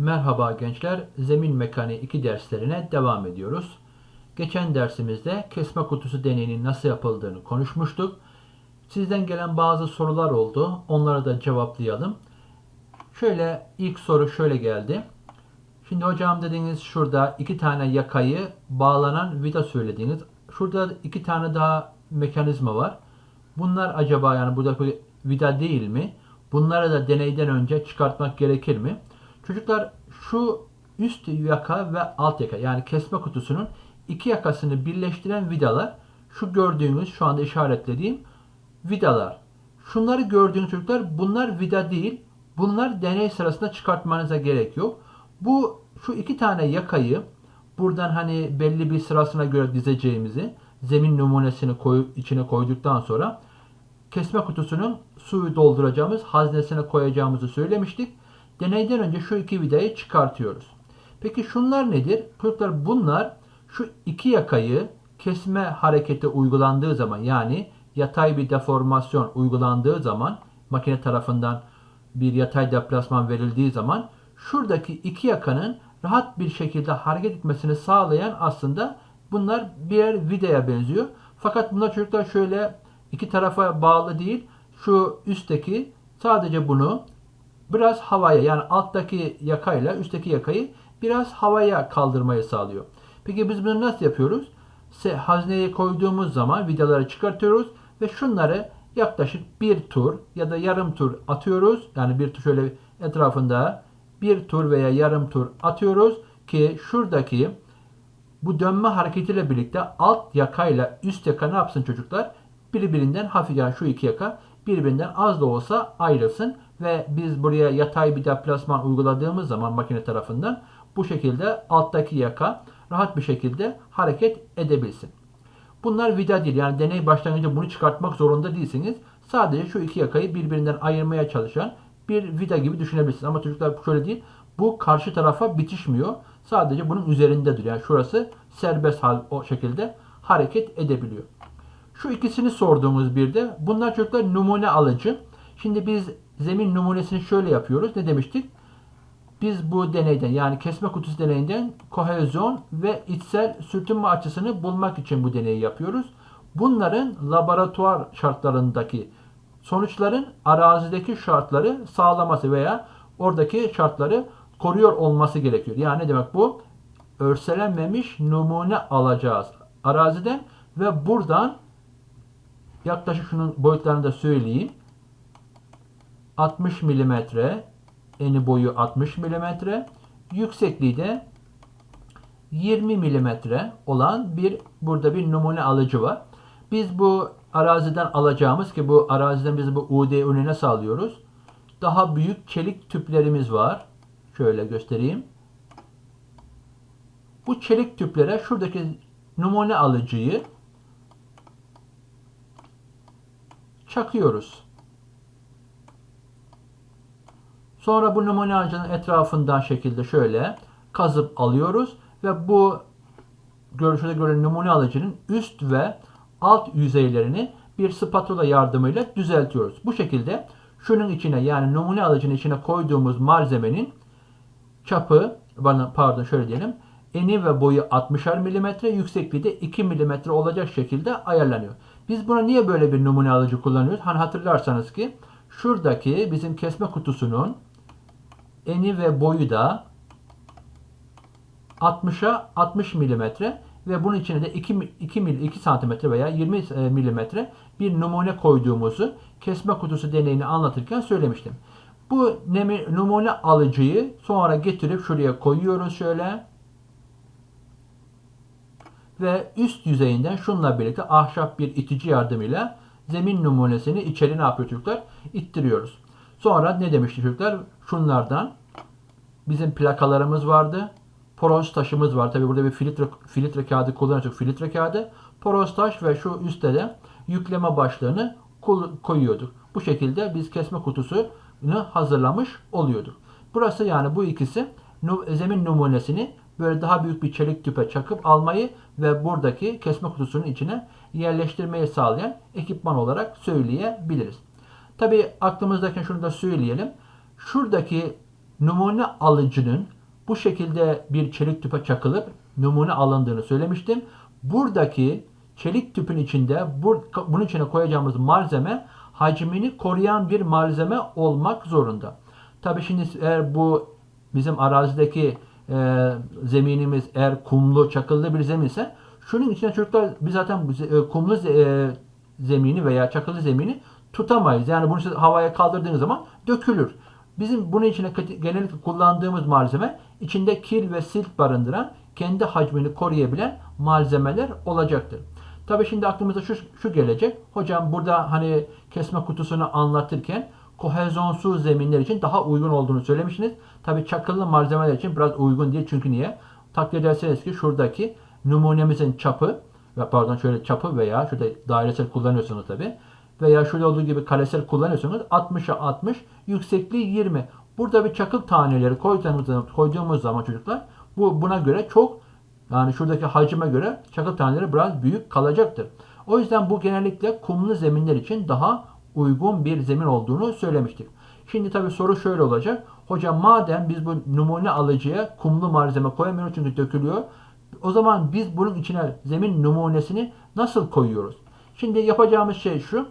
Merhaba gençler, zemin mekaniği 2 derslerine devam ediyoruz. Geçen dersimizde kesme kutusu deneyinin nasıl yapıldığını konuşmuştuk. Sizden gelen bazı sorular oldu. Onları da cevaplayalım. Şöyle ilk soru şöyle geldi. Şimdi hocam dediğiniz şurada iki tane yakayı bağlanan vida söylediğiniz. Şurada iki tane daha mekanizma var. Bunlar acaba yani buradaki vida değil mi? Bunları da deneyden önce çıkartmak gerekir mi? Çocuklar şu üst yaka ve alt yaka yani kesme kutusunun iki yakasını birleştiren vidalar şu gördüğünüz şu anda işaretlediğim vidalar. Şunları gördüğünüz çocuklar bunlar vida değil. Bunlar deney sırasında çıkartmanıza gerek yok. Bu şu iki tane yakayı buradan hani belli bir sırasına göre dizeceğimizi zemin numunesini koyup içine koyduktan sonra kesme kutusunun suyu dolduracağımız haznesine koyacağımızı söylemiştik. Deneyden önce şu iki vidayı çıkartıyoruz. Peki şunlar nedir? Çocuklar bunlar şu iki yakayı kesme hareketi uygulandığı zaman yani yatay bir deformasyon uygulandığı zaman makine tarafından bir yatay deplasman verildiği zaman şuradaki iki yakanın rahat bir şekilde hareket etmesini sağlayan aslında bunlar birer vidaya benziyor. Fakat bunlar çocuklar şöyle iki tarafa bağlı değil. Şu üstteki sadece bunu biraz havaya yani alttaki yakayla üstteki yakayı biraz havaya kaldırmayı sağlıyor. Peki biz bunu nasıl yapıyoruz? Hazneye koyduğumuz zaman vidaları çıkartıyoruz ve şunları yaklaşık bir tur ya da yarım tur atıyoruz. Yani bir tur şöyle etrafında bir tur veya yarım tur atıyoruz ki şuradaki bu dönme hareketiyle birlikte alt yakayla üst yaka ne yapsın çocuklar? Birbirinden hafif yani şu iki yaka birbirinden az da olsa ayrılsın ve biz buraya yatay bir deplasman uyguladığımız zaman makine tarafından bu şekilde alttaki yaka rahat bir şekilde hareket edebilsin. Bunlar vida değil. Yani deney başlangıcında bunu çıkartmak zorunda değilsiniz. Sadece şu iki yakayı birbirinden ayırmaya çalışan bir vida gibi düşünebilirsiniz. Ama çocuklar şöyle değil. Bu karşı tarafa bitişmiyor. Sadece bunun üzerindedir. Yani şurası serbest hal o şekilde hareket edebiliyor. Şu ikisini sorduğumuz bir de bunlar çocuklar numune alıcı. Şimdi biz zemin numunesini şöyle yapıyoruz. Ne demiştik? Biz bu deneyden yani kesme kutusu deneyinden kohezyon ve içsel sürtünme açısını bulmak için bu deneyi yapıyoruz. Bunların laboratuvar şartlarındaki sonuçların arazideki şartları sağlaması veya oradaki şartları koruyor olması gerekiyor. Yani ne demek bu? Örselenmemiş numune alacağız araziden ve buradan yaklaşık şunun boyutlarını da söyleyeyim. 60 milimetre eni boyu 60 milimetre yüksekliği de 20 milimetre olan bir burada bir numune alıcı var. Biz bu araziden alacağımız ki bu araziden biz bu UD önüne sağlıyoruz. Daha büyük çelik tüplerimiz var. Şöyle göstereyim. Bu çelik tüplere şuradaki numune alıcıyı çakıyoruz. Sonra bu numune etrafından şekilde şöyle kazıp alıyoruz ve bu görüşüde göre numune alıcının üst ve alt yüzeylerini bir spatula yardımıyla düzeltiyoruz. Bu şekilde şunun içine yani numune alıcının içine koyduğumuz malzemenin çapı pardon şöyle diyelim eni ve boyu 60'ar milimetre yüksekliği de 2 milimetre olacak şekilde ayarlanıyor. Biz buna niye böyle bir numune alıcı kullanıyoruz? Hani hatırlarsanız ki şuradaki bizim kesme kutusunun eni ve boyu da 60'a 60 milimetre ve bunun içine de 2, 2, 2 santimetre veya 20 milimetre bir numune koyduğumuzu kesme kutusu deneyini anlatırken söylemiştim. Bu numune alıcıyı sonra getirip şuraya koyuyoruz şöyle. Ve üst yüzeyinden şunla birlikte ahşap bir itici yardımıyla zemin numunesini içeri ne yapıyor çocuklar? İttiriyoruz. Sonra ne demişti çocuklar? Şunlardan bizim plakalarımız vardı. Poroz taşımız var. Tabi burada bir filtre, filtre kağıdı kullanacak filtre kağıdı. Poroz taş ve şu üstte de yükleme başlığını koyuyorduk. Bu şekilde biz kesme kutusunu hazırlamış oluyorduk. Burası yani bu ikisi zemin numunesini böyle daha büyük bir çelik tüpe çakıp almayı ve buradaki kesme kutusunun içine yerleştirmeyi sağlayan ekipman olarak söyleyebiliriz. Tabi aklımızdaki şunu da söyleyelim. Şuradaki numune alıcının bu şekilde bir çelik tüpe çakılıp numune alındığını söylemiştim. Buradaki çelik tüpün içinde bu, bunun içine koyacağımız malzeme hacmini koruyan bir malzeme olmak zorunda. Tabii şimdi eğer bu bizim arazideki e, zeminimiz eğer kumlu, çakıllı bir zeminse şunun içine çocuklar biz zaten e, kumlu e, zemini veya çakıllı zemini tutamayız. Yani bunu siz havaya kaldırdığınız zaman dökülür. Bizim bunun içine genellikle kullandığımız malzeme içinde kil ve silt barındıran kendi hacmini koruyabilen malzemeler olacaktır. Tabii şimdi aklımıza şu, şu gelecek. Hocam burada hani kesme kutusunu anlatırken kohezyonsuz zeminler için daha uygun olduğunu söylemişsiniz. Tabii çakıllı malzemeler için biraz uygun değil. Çünkü niye? Takdir ederseniz ki şuradaki numunemizin çapı ve pardon şöyle çapı veya şurada dairesel kullanıyorsunuz tabii. Veya şurada olduğu gibi karesel kullanıyorsunuz. 60'a 60, yüksekliği 20. Burada bir çakıl taneleri koyduğumuz zaman, koyduğumuz zaman çocuklar bu buna göre çok yani şuradaki hacime göre çakıl taneleri biraz büyük kalacaktır. O yüzden bu genellikle kumlu zeminler için daha uygun bir zemin olduğunu söylemiştik. Şimdi tabii soru şöyle olacak. Hocam madem biz bu numune alıcıya kumlu malzeme koyamıyoruz çünkü dökülüyor. O zaman biz bunun içine zemin numunesini nasıl koyuyoruz? Şimdi yapacağımız şey şu.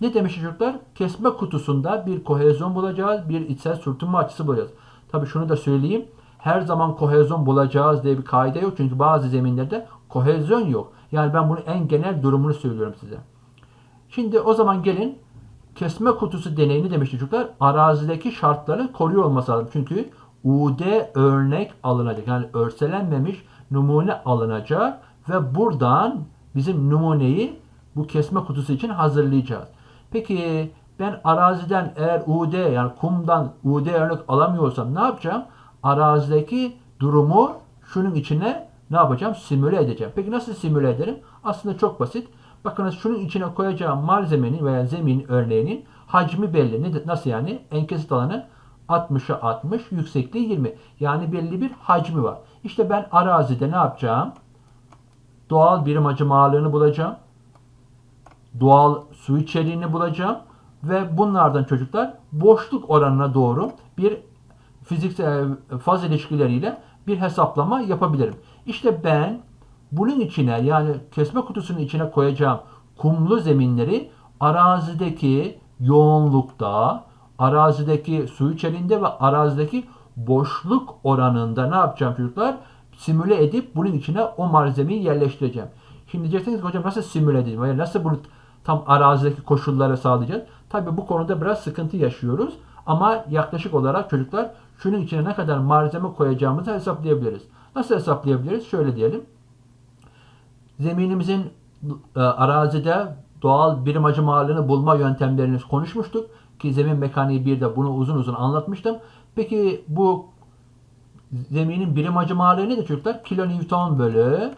Ne demiş çocuklar? Kesme kutusunda bir kohezyon bulacağız, bir içsel sürtünme açısı bulacağız. Tabii şunu da söyleyeyim. Her zaman kohezyon bulacağız diye bir kaide yok. Çünkü bazı zeminlerde kohezyon yok. Yani ben bunun en genel durumunu söylüyorum size. Şimdi o zaman gelin kesme kutusu deneyini demiş çocuklar. Arazideki şartları koruyor olması lazım. Çünkü UD örnek alınacak. Yani örselenmemiş numune alınacak ve buradan bizim numuneyi bu kesme kutusu için hazırlayacağız. Peki ben araziden eğer UD yani kumdan UD örnek alamıyorsam ne yapacağım? Arazideki durumu şunun içine ne yapacağım? Simüle edeceğim. Peki nasıl simüle ederim? Aslında çok basit. Bakınız şunun içine koyacağım malzemenin veya zemin örneğinin hacmi belli. Ne, nasıl yani? Enkesit alanı 60'a 60, yüksekliği 20. Yani belli bir hacmi var. İşte ben arazide ne yapacağım? Doğal birim hacim ağırlığını bulacağım. Doğal su içeriğini bulacağım. Ve bunlardan çocuklar boşluk oranına doğru bir fiziksel faz ilişkileriyle bir hesaplama yapabilirim. İşte ben bunun içine yani kesme kutusunun içine koyacağım kumlu zeminleri arazideki yoğunlukta, arazideki su içeriğinde ve arazideki boşluk oranında ne yapacağım çocuklar? Simüle edip bunun içine o malzemeyi yerleştireceğim. Şimdi diyeceksiniz ki hocam nasıl simüle edeyim? Yani nasıl bunu tam arazideki koşullara sağlayacağız? Tabii bu konuda biraz sıkıntı yaşıyoruz. Ama yaklaşık olarak çocuklar şunun içine ne kadar malzeme koyacağımızı hesaplayabiliriz. Nasıl hesaplayabiliriz? Şöyle diyelim. Zeminimizin e, arazide doğal birim hacim ağırlığını bulma yöntemlerini konuşmuştuk. Ki zemin mekaniği bir de bunu uzun uzun anlatmıştım. Peki bu zeminin birim hacim ağırlığı nedir çocuklar? Kilonewton bölü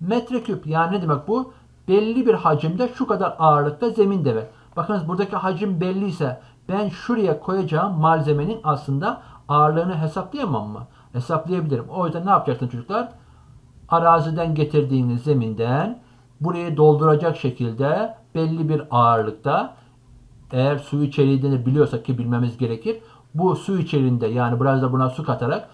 metreküp. Yani ne demek bu? Belli bir hacimde şu kadar ağırlıkta zemin demek. Bakınız buradaki hacim belliyse ben şuraya koyacağım malzemenin aslında ağırlığını hesaplayamam mı? Hesaplayabilirim. O yüzden ne yapacaksınız çocuklar? Araziden getirdiğiniz zeminden burayı dolduracak şekilde belli bir ağırlıkta eğer su içeriğini biliyorsak ki bilmemiz gerekir. Bu su içeriğinde yani biraz da buna su katarak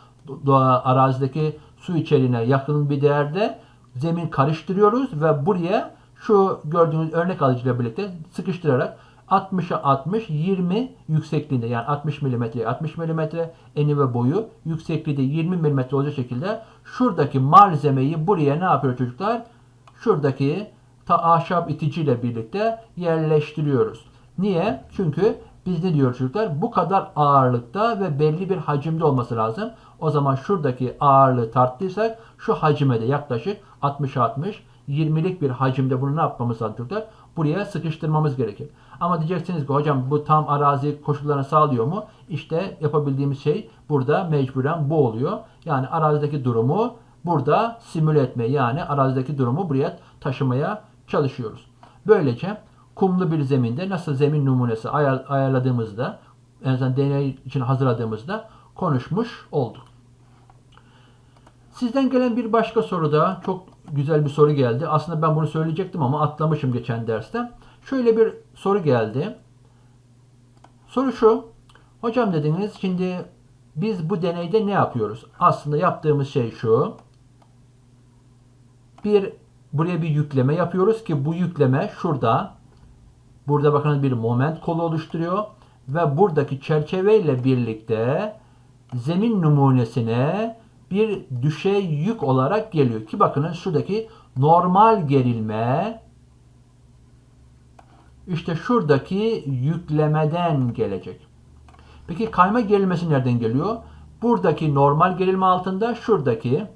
doğa arazideki su içeriğine yakın bir değerde zemin karıştırıyoruz ve buraya şu gördüğünüz örnek alıcıyla birlikte sıkıştırarak 60'a 60, 20 yüksekliğinde yani 60 mm, 60 mm eni ve boyu yüksekliği de 20 mm olacak şekilde şuradaki malzemeyi buraya ne yapıyor çocuklar? Şuradaki ta ahşap iticiyle birlikte yerleştiriyoruz. Niye? Çünkü biz ne diyoruz çocuklar? Bu kadar ağırlıkta ve belli bir hacimde olması lazım. O zaman şuradaki ağırlığı tarttıysak şu hacime de yaklaşık 60-60 20'lik bir hacimde bunu ne yapmamız lazım? Buraya sıkıştırmamız gerekir. Ama diyeceksiniz ki hocam bu tam arazi koşullarını sağlıyor mu? İşte yapabildiğimiz şey burada mecburen bu oluyor. Yani arazideki durumu burada simüle etmeye yani arazideki durumu buraya taşımaya çalışıyoruz. Böylece kumlu bir zeminde nasıl zemin numunesi ayar, ayarladığımızda en azından deney için hazırladığımızda konuşmuş olduk. Sizden gelen bir başka soruda çok güzel bir soru geldi. Aslında ben bunu söyleyecektim ama atlamışım geçen derste. Şöyle bir soru geldi. Soru şu. Hocam dediniz şimdi biz bu deneyde ne yapıyoruz? Aslında yaptığımız şey şu. Bir buraya bir yükleme yapıyoruz ki bu yükleme şurada burada bakın bir moment kolu oluşturuyor ve buradaki çerçeveyle birlikte zemin numunesine bir düşey yük olarak geliyor ki bakınız şuradaki normal gerilme işte şuradaki yüklemeden gelecek. Peki kayma gerilmesi nereden geliyor? Buradaki normal gerilme altında şuradaki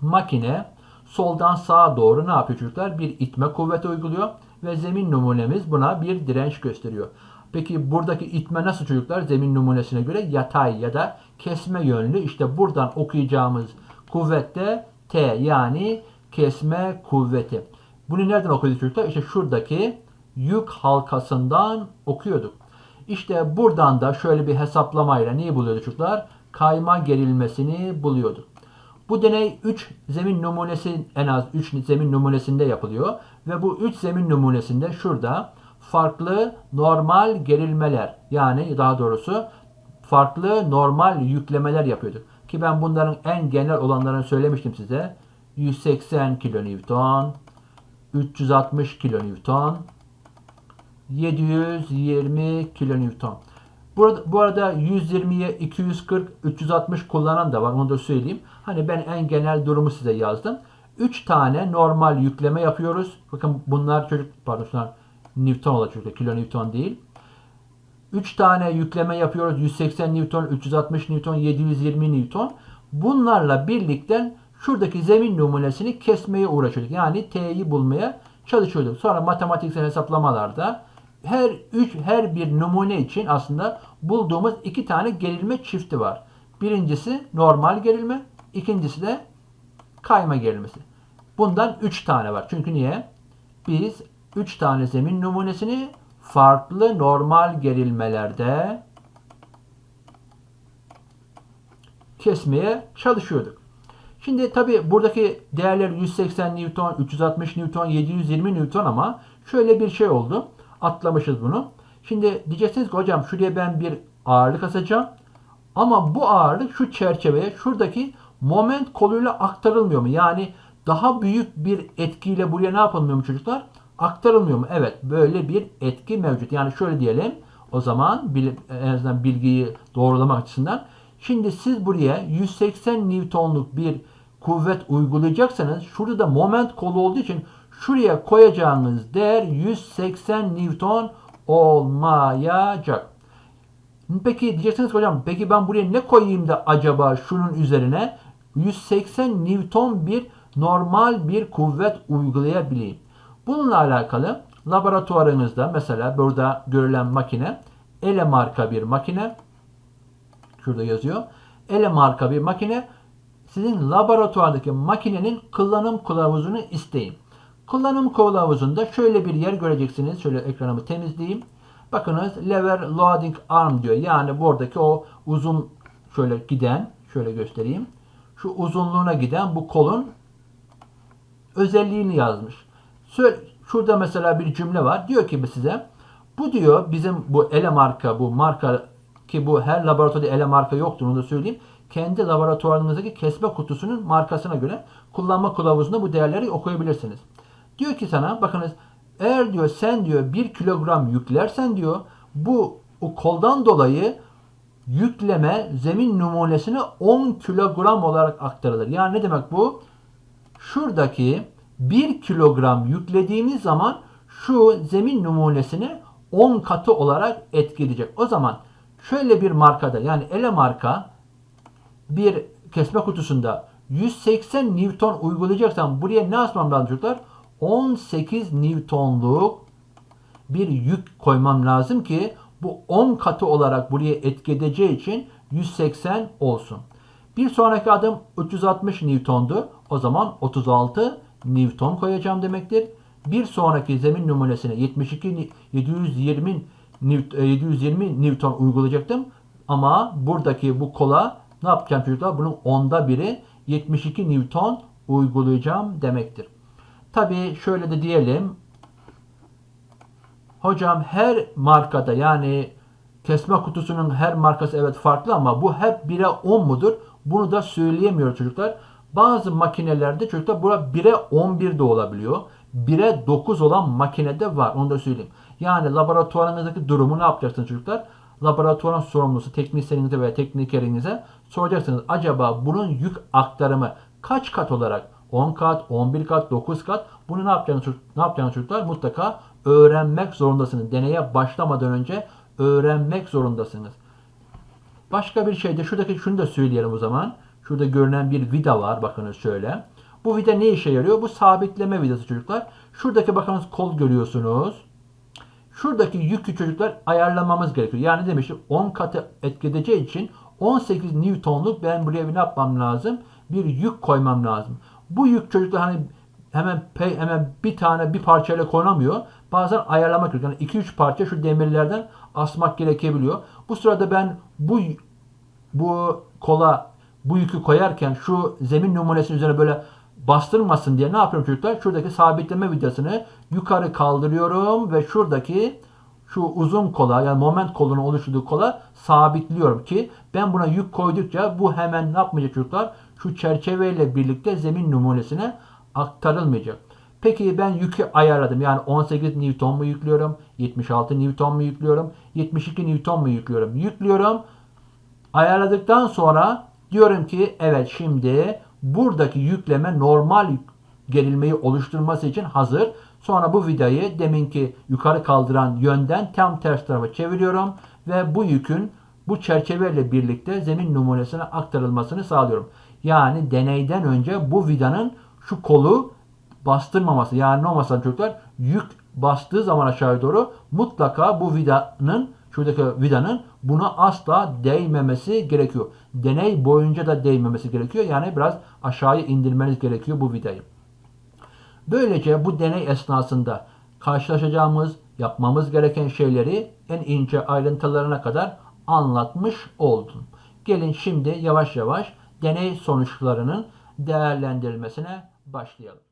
makine soldan sağa doğru ne yapıyor çocuklar? Bir itme kuvveti uyguluyor ve zemin numunemiz buna bir direnç gösteriyor. Peki buradaki itme nasıl çocuklar? Zemin numunesine göre yatay ya da kesme yönlü. İşte buradan okuyacağımız kuvvet de T yani kesme kuvveti. Bunu nereden okuyorduk çocuklar? İşte şuradaki yük halkasından okuyorduk. İşte buradan da şöyle bir hesaplamayla neyi buluyorduk çocuklar? Kayma gerilmesini buluyorduk. Bu deney 3 zemin numunesi en az 3 zemin numunesinde yapılıyor ve bu 3 zemin numunesinde şurada farklı normal gerilmeler yani daha doğrusu farklı normal yüklemeler yapıyorduk. Ki ben bunların en genel olanlarını söylemiştim size. 180 kilonewton, 360 kilonewton, 720 kilonewton. Burada, bu arada 120'ye 240, 360 kullanan da var. Onu da söyleyeyim. Hani ben en genel durumu size yazdım. 3 tane normal yükleme yapıyoruz. Bakın bunlar çocuk pardon şunlar Newton olacak çocuklar. Kilo Newton değil. 3 tane yükleme yapıyoruz. 180 Newton, 360 Newton, 720 Newton. Bunlarla birlikte şuradaki zemin numunesini kesmeye uğraşıyorduk. Yani T'yi bulmaya çalışıyorduk. Sonra matematiksel hesaplamalarda her üç her bir numune için aslında bulduğumuz iki tane gerilme çifti var. Birincisi normal gerilme, ikincisi de kayma gerilmesi. Bundan üç tane var. Çünkü niye? Biz üç tane zemin numunesini farklı normal gerilmelerde kesmeye çalışıyorduk. Şimdi tabi buradaki değerler 180 Newton, 360 Newton, 720 Newton ama şöyle bir şey oldu. Atlamışız bunu. Şimdi diyeceksiniz ki hocam şuraya ben bir ağırlık asacağım. Ama bu ağırlık şu çerçeveye şuradaki moment koluyla aktarılmıyor mu? Yani daha büyük bir etkiyle buraya ne yapılmıyor mu çocuklar? Aktarılmıyor mu? Evet böyle bir etki mevcut. Yani şöyle diyelim o zaman en azından bilgiyi doğrulamak açısından. Şimdi siz buraya 180 Newton'luk bir kuvvet uygulayacaksanız şurada da moment kolu olduğu için şuraya koyacağınız değer 180 Newton olmayacak. Peki diyeceksiniz hocam peki ben buraya ne koyayım da acaba şunun üzerine 180 Newton bir normal bir kuvvet uygulayabileyim. Bununla alakalı laboratuvarınızda mesela burada görülen makine ele marka bir makine şurada yazıyor. Ele marka bir makine sizin laboratuvardaki makinenin kullanım kılavuzunu isteyin. Kullanım kılavuzunda şöyle bir yer göreceksiniz. Şöyle ekranımı temizleyeyim. Bakınız lever loading arm diyor. Yani buradaki o uzun şöyle giden şöyle göstereyim. Şu uzunluğuna giden bu kolun özelliğini yazmış. Şurada mesela bir cümle var. Diyor ki size bu diyor bizim bu ele marka bu marka ki bu her laboratuvarda ele marka yoktur onu da söyleyeyim. Kendi laboratuvarınızdaki kesme kutusunun markasına göre kullanma kılavuzunda bu değerleri okuyabilirsiniz. Diyor ki sana bakınız eğer diyor sen diyor 1 kilogram yüklersen diyor bu o koldan dolayı yükleme zemin numunesine 10 kilogram olarak aktarılır. Yani ne demek bu? Şuradaki 1 kilogram yüklediğimiz zaman şu zemin numunesini 10 katı olarak etkileyecek. O zaman şöyle bir markada yani ele marka bir kesme kutusunda 180 Newton uygulayacaksam buraya ne asmam lazım çocuklar? 18 Newton'luk bir yük koymam lazım ki bu 10 katı olarak buraya etki edeceği için 180 olsun. Bir sonraki adım 360 Newton'du. O zaman 36 Newton koyacağım demektir. Bir sonraki zemin numunesine 72 720 720 Newton uygulayacaktım. Ama buradaki bu kola ne yapacağım çocuklar? Bunun onda biri 72 Newton uygulayacağım demektir. Tabii şöyle de diyelim. Hocam her markada yani kesme kutusunun her markası evet farklı ama bu hep 1'e 10 mudur? Bunu da söyleyemiyor çocuklar. Bazı makinelerde çocuklar bura 1'e 11 de olabiliyor. 1'e 9 olan makinede var. Onu da söyleyeyim. Yani laboratuvarınızdaki durumu ne yapacaksınız çocuklar? Laboratuvarın sorumlusu teknisyeninize veya teknikerinize soracaksınız. Acaba bunun yük aktarımı kaç kat olarak 10 kat, 11 kat, 9 kat bunu ne yapacağınız, ne yapacağınız çocuklar mutlaka öğrenmek zorundasınız. Deneye başlamadan önce öğrenmek zorundasınız. Başka bir şey de şuradaki şunu da söyleyelim o zaman. Şurada görünen bir vida var bakınız şöyle. Bu vida ne işe yarıyor? Bu sabitleme vidası çocuklar. Şuradaki bakınız kol görüyorsunuz. Şuradaki yükü çocuklar ayarlamamız gerekiyor. Yani demiştim 10 katı etkileyeceği için 18 Newton'luk ben buraya bir ne yapmam lazım? Bir yük koymam lazım. Bu yük çocuklar hani hemen pe, hemen bir tane bir parçayla konamıyor. Bazen ayarlamak gerekiyor. Yani 2-3 parça şu demirlerden asmak gerekebiliyor. Bu sırada ben bu bu kola bu yükü koyarken şu zemin numunesinin üzerine böyle bastırmasın diye ne yapıyorum çocuklar? Şuradaki sabitleme vidasını yukarı kaldırıyorum ve şuradaki şu uzun kola yani moment kolunun oluşturduğu kola sabitliyorum ki ben buna yük koydukça bu hemen ne yapmayacak çocuklar? Şu çerçeveyle birlikte zemin numunesine aktarılmayacak. Peki ben yükü ayarladım. Yani 18 Newton mu yüklüyorum? 76 Newton mu yüklüyorum? 72 Newton mu yüklüyorum? Yüklüyorum. Ayarladıktan sonra diyorum ki evet şimdi buradaki yükleme normal gerilmeyi oluşturması için hazır. Sonra bu vidayı deminki yukarı kaldıran yönden tam ters tarafa çeviriyorum ve bu yükün bu çerçeveyle birlikte zemin numunesine aktarılmasını sağlıyorum. Yani deneyden önce bu vidanın şu kolu bastırmaması yani ne olmasa çocuklar yük bastığı zaman aşağı doğru mutlaka bu vidanın şuradaki vidanın buna asla değmemesi gerekiyor. Deney boyunca da değmemesi gerekiyor. Yani biraz aşağıya indirmeniz gerekiyor bu vidayı. Böylece bu deney esnasında karşılaşacağımız, yapmamız gereken şeyleri en ince ayrıntılarına kadar anlatmış oldum. Gelin şimdi yavaş yavaş deney sonuçlarının değerlendirilmesine başlayalım.